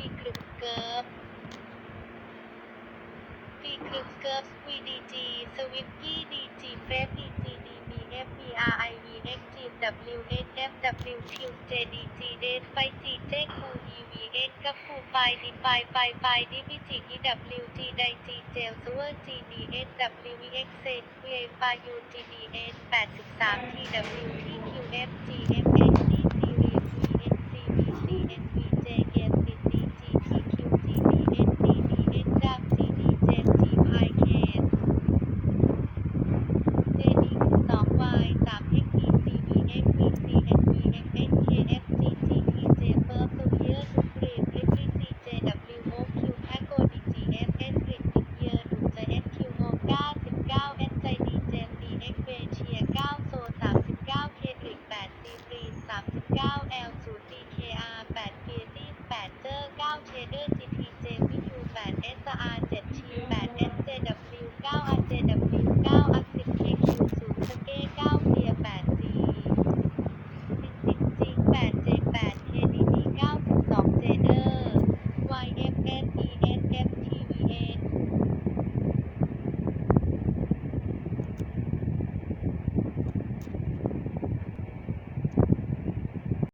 ปีกรึบเกิร์ฟปีกรึบเกิร์ฟวีดีจีสวิปกี้ดีจีเฟสดีจีดีบีเอฟบีอาร์ไอวีเอ็กจีดับลิวเอสเอฟดับลิวคิวเจดีจีเดสไฟจีเจคูอีวีเอ็กกับฟูไฟดีไฟไฟไฟดิพิจิอีดับลิวจีไดจีเจลซูเวอร์จีดีเอสดับลิวเอ็กเซนเวียฟยูจีดีเอสแปดสิบสามทีดับลิวทีคิวเอฟจีเอ 9โซ39เคทริก8ซีฟรี39 L 0 DKR 8 เกตี้8เจอร์9เชเดอร์